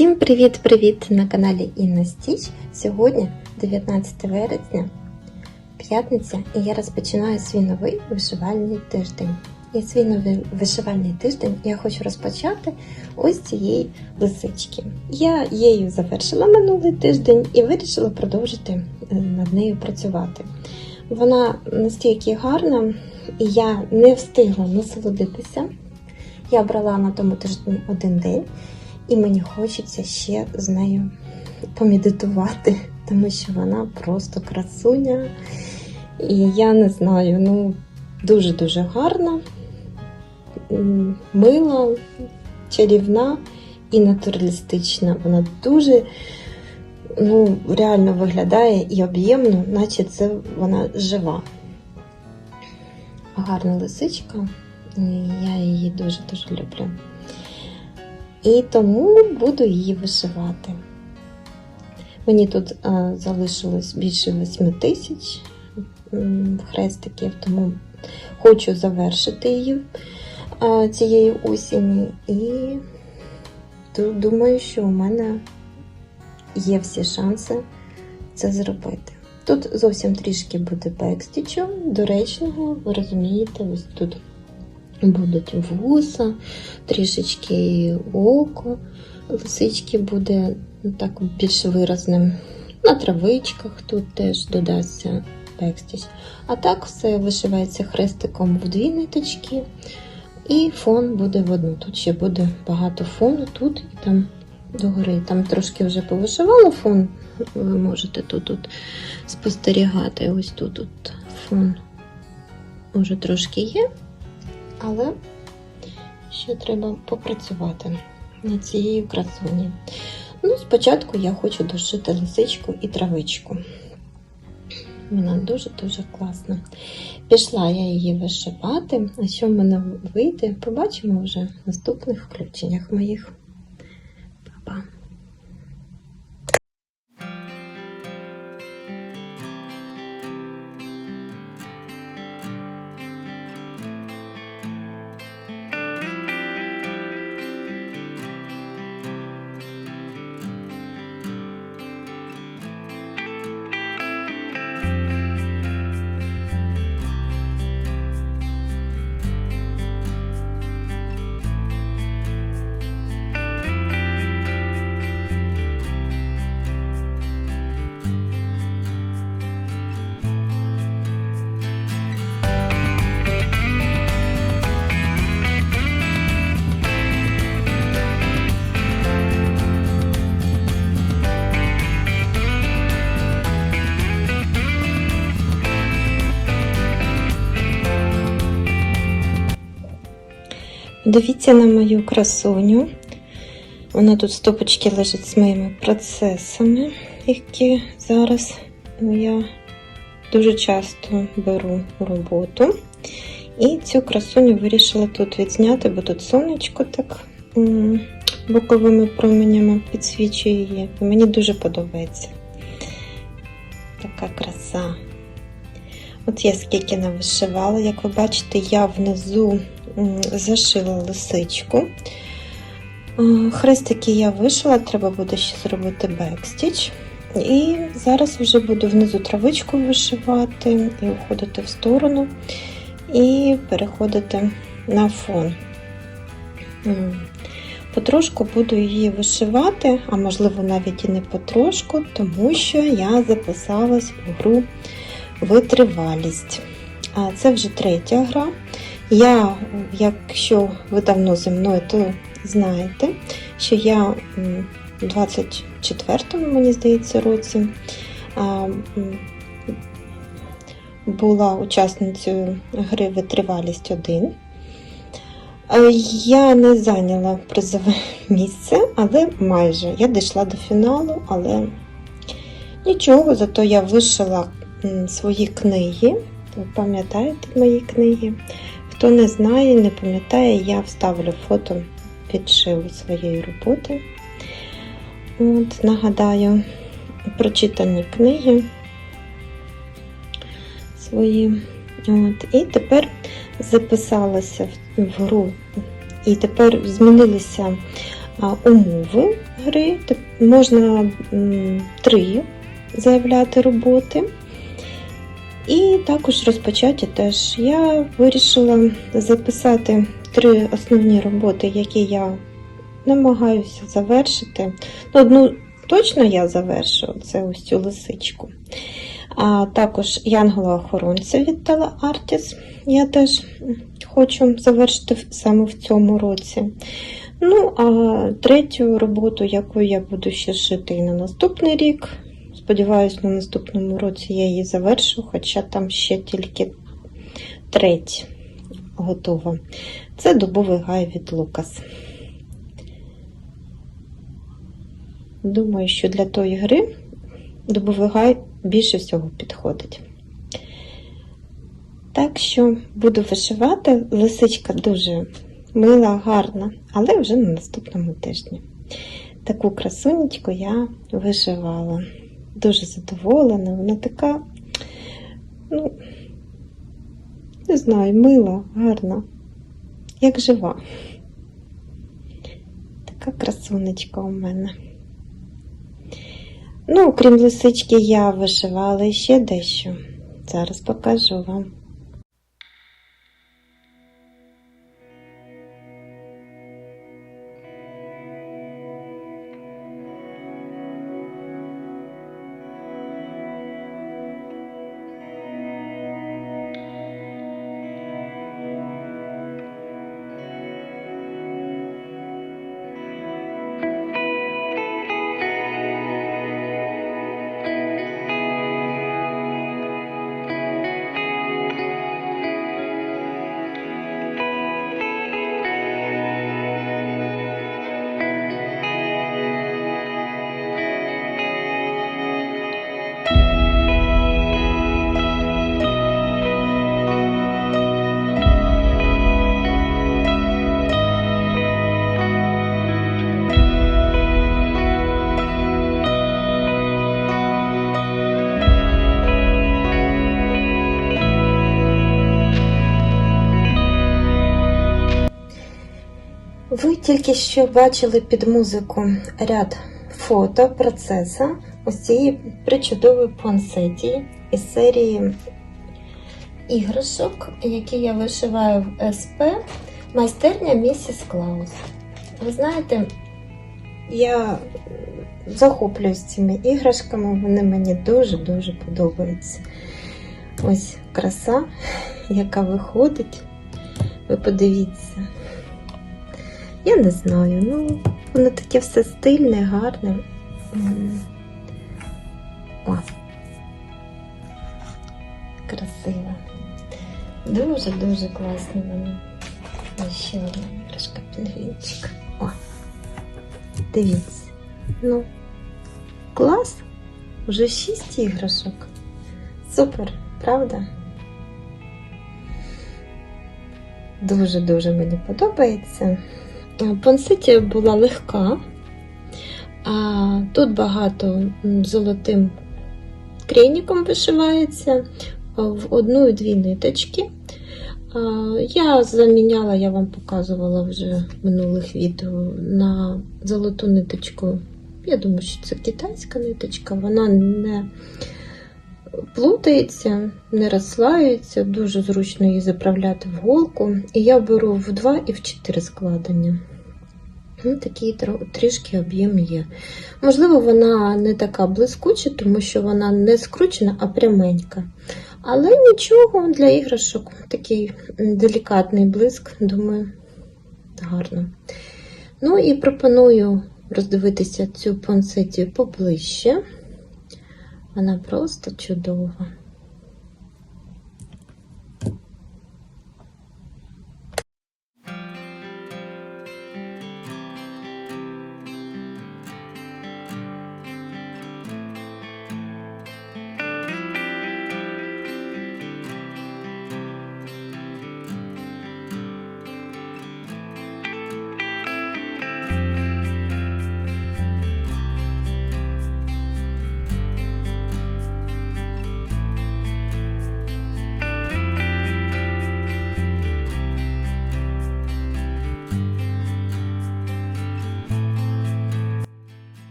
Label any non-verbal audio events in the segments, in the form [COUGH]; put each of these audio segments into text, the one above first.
Всім привіт-привіт на каналі Інна Стіч. Сьогодні 19 вересня, п'ятниця, і я розпочинаю свій новий вишивальний тиждень. І свій новий вишивальний тиждень я хочу розпочати ось цієї лисички. Я її завершила минулий тиждень і вирішила продовжити е, над нею працювати. Вона настільки гарна, і я не встигла насолодитися. Я брала на тому тижні один день. І мені хочеться ще з нею помедитувати, тому що вона просто красуня. І я не знаю, ну дуже-дуже гарна, мила, чарівна і натуралістична. Вона дуже ну, реально виглядає і об'ємно, наче це вона жива. Гарна лисичка, і я її дуже-дуже люблю. І тому буду її вишивати. Мені тут е, залишилось більше 8 тисяч хрестиків, тому хочу завершити її е, цієї осені. І думаю, що у мене є всі шанси це зробити. Тут зовсім трішки буде бекстічу, доречного, ви розумієте, ось тут будуть вуса, трішечки око, лисички буде ну, так більш виразним. На травичках тут теж додасться бекстіч. А так все вишивається хрестиком в дві ниточки, і фон буде в одну. Тут ще буде багато фону, тут і там догори. Там трошки вже повишивала фон. Ви можете тут, тут спостерігати. Ось тут, тут фон уже трошки є. Але ще треба попрацювати над цією красуні. Ну, спочатку я хочу дошити лисичку і травичку. Вона дуже-дуже класна. Пішла я її вишивати, а що в мене вийде, побачимо вже в наступних включеннях моїх. Дивіться на мою красуню. Вона тут стопочки лежить з моїми процесами, які зараз я дуже часто беру роботу. І цю красуню вирішила тут відзняти, бо тут сонечко так боковими променями підсвічує її. І Мені дуже подобається. Така краса. От я скільки навишивала, як ви бачите, я внизу зашила лисичку. Е, Хрестики я вишила, треба буде ще зробити бекстіч. І зараз вже буду внизу травичку вишивати і уходити в сторону, і переходити на фон. Потрошку буду її вишивати, а можливо навіть і не потрошку, тому що я записалась у гру витривалість. А це вже третя гра. Я, якщо ви давно зі мною, то знаєте, що я у 24-му, мені здається, році була учасницею гри Витривалість 1. Е, Я не зайняла призове [LAUGHS] місце, але майже я дійшла до фіналу, але нічого, зато я вишила свої книги. Ви пам'ятаєте мої книги? Хто не знає, не пам'ятає, я вставлю фото підшиву своєї роботи. От, нагадаю, прочитані книги свої. От, і тепер записалася в, в гру. І тепер змінилися а, умови гри. Тип- Можна м, три заявляти роботи. І також розпочаті теж. Я вирішила записати три основні роботи, які я намагаюся завершити. Ну, одну точно я завершу, це ось цю лисичку. А також Янгола-охоронця від Тела Артіс. Я теж хочу завершити саме в цьому році. Ну, а третю роботу, яку я буду ще шити і на наступний рік. Сподіваюсь, на наступному році я її завершу, хоча там ще тільки треть готова. Це дубовий гай від Лукас. Думаю, що для тої гри дубовий гай більше всього підходить. Так що буду вишивати. Лисичка дуже мила, гарна, але вже на наступному тижні. Таку красунечку я вишивала. Дуже задоволена, вона така, ну, не знаю, мила, гарна, як жива. Така красунечка у мене. Ну, окрім лисички, я вишивала ще дещо. Зараз покажу вам. Тільки що бачили під музику ряд фото процесу ось цієї причудової пансетії із серії іграшок, які я вишиваю в СП майстерня Місіс Клаус. Ви знаєте, я захоплююсь цими іграшками, вони мені дуже-дуже подобаються. Ось краса, яка виходить. Ви подивіться. Я не знаю, ну, воно таке все стильне, гарне. О. Красиво. Дуже-дуже класно воно. Ще одна іграшка пінгвінчик. О. Дивіться. Ну, клас. Уже шість іграшок. Супер, правда? Дуже-дуже мені подобається. Пансетія була легка, а тут багато золотим крейніком вишивається в одну і дві ниточки. Я заміняла, я вам показувала вже в минулих відео на золоту ниточку. Я думаю, що це китайська ниточка, вона не плутається, не розслаюється, дуже зручно її заправляти в голку. І я беру в 2 і в 4 складення. Ну, Такий трішки об'єм є. Можливо, вона не така блискуча, тому що вона не скручена, а пряменька. Але нічого для іграшок такий делікатний блиск, думаю, гарно. Ну і пропоную роздивитися цю пансетію поближче. Вона просто чудова.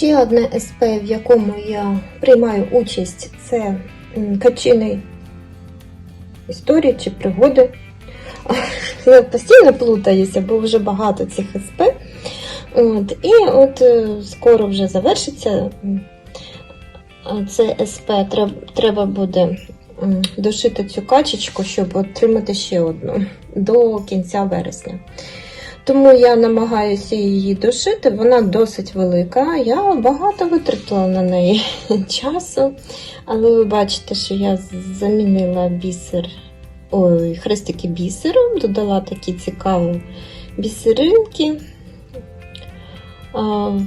Ще одне СП, в якому я приймаю участь, це качини історії чи пригоди. Я постійно плутаюся, бо вже багато цих СП. От, і от е, скоро вже завершиться це СП. Треба, треба буде дошити цю качечку, щоб отримати ще одну до кінця вересня. Тому я намагаюся її дошити, вона досить велика. Я багато витратила на неї [LAUGHS] часу, але ви бачите, що я замінила бісер, ой, хрестики бісером, додала такі цікаві бісеринки.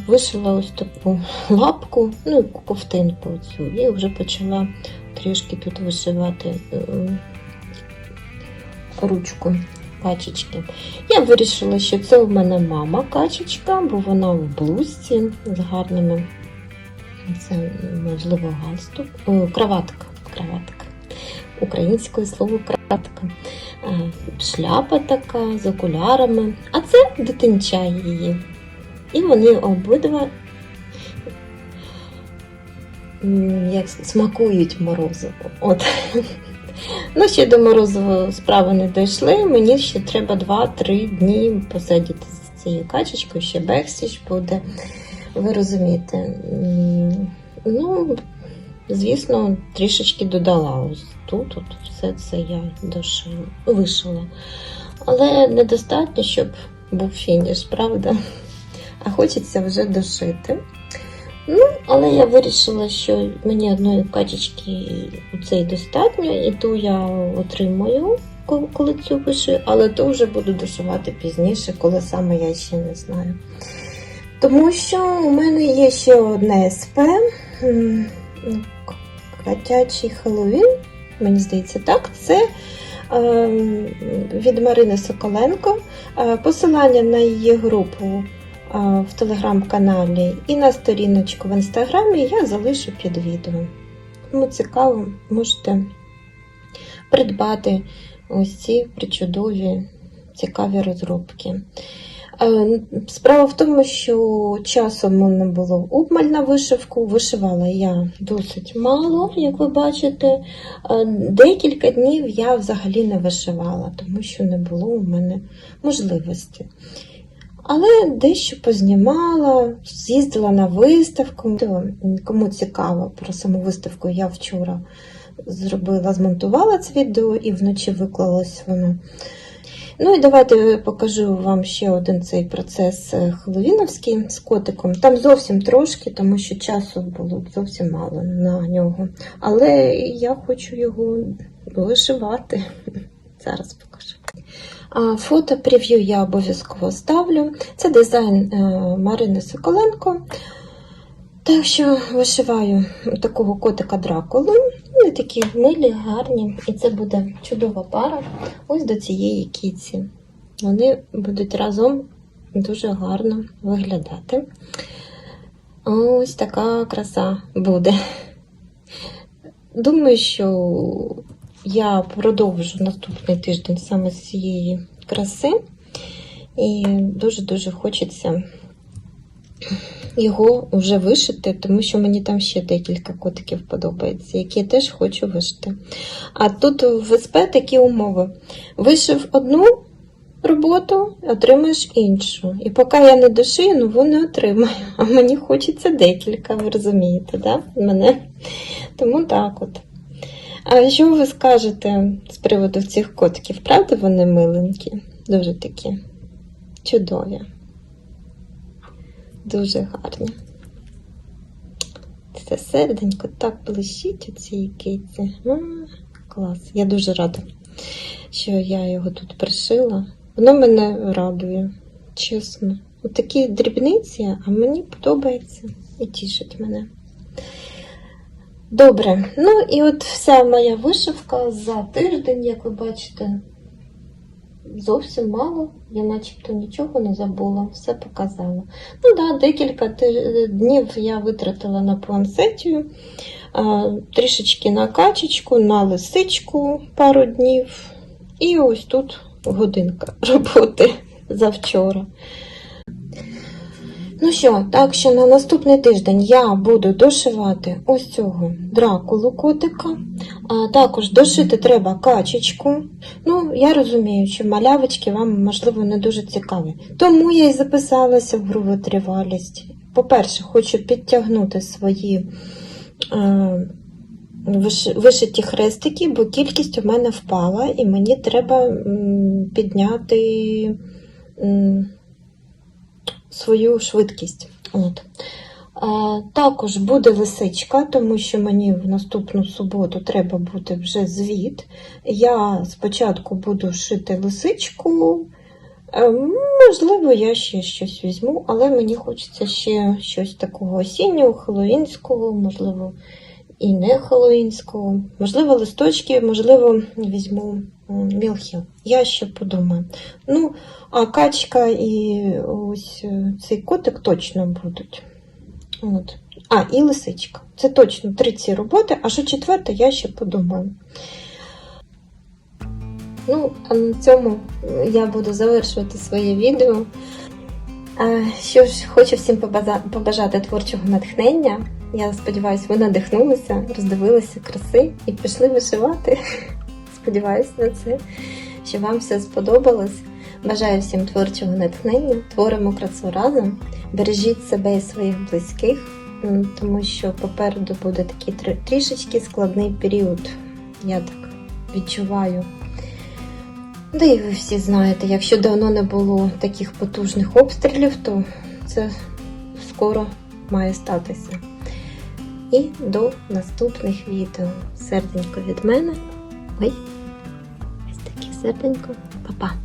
Вишила ось таку лапку, ну і ковтинку цю, і вже почала трішки тут вишивати ем, ручку качечки. Я вирішила, що це у мене мама качечка, бо вона в блузці з гарними. Це, можливо, галстук. О, краватка. краватка. Українською слово краватка. Е, Шляпа така з окулярами. А це дитинча її. І вони обидва як смакують морозиво. От. Ну, ще до морозиву справи не дійшли. Мені ще треба 2-3 дні посидіти з цією качечкою, ще бексіч буде. Ви розумієте. Ну, звісно, трішечки додала. Ось тут от все це я дошила, вишила. Але недостатньо, щоб був фініш, правда? А хочеться вже дошити. Ну, але я вирішила, що мені одної качечки цей достатньо, і ту я отримаю, коли цю пишу, але ту вже буду дошивати пізніше, коли саме я ще не знаю. Тому що у мене є ще одне СП. ну, Котячий Хеллоуін, мені здається, так. Це ем, від Марини Соколенко. Е, Посилання на її групу в телеграм-каналі і на сторіночку в інстаграмі я залишу під відео. Кому цікаво, можете придбати ось ці причудові цікаві розробки. Е, Справа в тому, що часу в мене було обмаль на вишивку. Вишивала я досить мало, як ви бачите. Е, Декілька днів я взагалі не вишивала, тому що не було у мене можливості. Але дещо познімала, з'їздила на виставку. Кому цікаво про саму виставку, я вчора зробила, змонтувала це відео і вночі виклалось воно. Ну і давайте покажу вам ще один цей процес е, хеллоуіновський з котиком. Там зовсім трошки, тому що часу було зовсім мало на нього. Але я хочу його вишивати. [LAUGHS] Зараз покажу. Фото прев'ю я обов'язково ставлю. Це дизайн е, Марини Соколенко. Так що вишиваю такого котика Дракулу. Вони такі милі, гарні. І це буде чудова пара ось до цієї кіці. Вони будуть разом дуже гарно виглядати. Ось така краса буде. Думаю, що я продовжу наступний тиждень саме з цієї краси. І дуже-дуже хочеться його вже вишити, тому що мені там ще декілька котиків подобається, які я теж хочу вишити. А тут в СП такі умови. Вишив одну роботу, отримаєш іншу. І поки я не дошию, нову не отримаю. А мені хочеться декілька, ви розумієте, да? мене? Тому так от. А що ви скажете з приводу цих котиків? Правда, вони миленькі? Дуже такі чудові. Дуже гарні. Це серденько так блищить у цій киці. М, Клас. Я дуже рада, що я його тут пришила. Воно мене радує, чесно. От такі дрібниці, а мені подобається і тішить мене. Добре, ну і от вся моя вишивка за тиждень, як ви бачите, зовсім мало. Я начебто нічого не забула, все показала. Ну да, декілька днів я витратила на плансетію, а, трішечки на качечку, на лисичку пару днів. І ось тут годинка [LAUGHS] роботи завчора. Ну що, так що на наступний тиждень я буду дошивати ось цього дракулу котика. А також дошити треба качечку. Ну, я розумію, що малявочки вам, можливо, не дуже цікаві. Тому я і записалася в гру витривалість. По-перше, хочу підтягнути свої е, вишиті хрестики, бо кількість у мене впала, і мені треба підняти. Свою швидкість. От. Також буде лисичка, тому що мені в наступну суботу треба буде вже звіт. Я спочатку буду шити лисичку. Е, Можливо, я ще щось візьму, але мені хочеться ще щось такого осіннього, хеллоуінського, можливо, і не хеллоуінського. Можливо, листочки, можливо, візьму мілхіл. Я ще подумаю. Ну, а качка і ось е, цей котик точно будуть. От. А, і лисичка. Це точно три ці роботи, а що четверте, я ще подумаю. Ну, а на цьому я буду завершувати своє відео. Що ж, хочу всім побажати творчого натхнення. Я сподіваюся, ви надихнулися, роздивилися краси і пішли вишивати. Сподіваюся на це, що вам все сподобалось. Бажаю всім творчого натхнення, творимо красу разом, бережіть себе і своїх близьких, тому що попереду буде такий трішечки складний період. Я так відчуваю. Да і ви всі знаєте, якщо давно не було таких потужних обстрілів, то це скоро має статися. І до наступних відео. Серденько від мене. Ой, серденько. Па-па.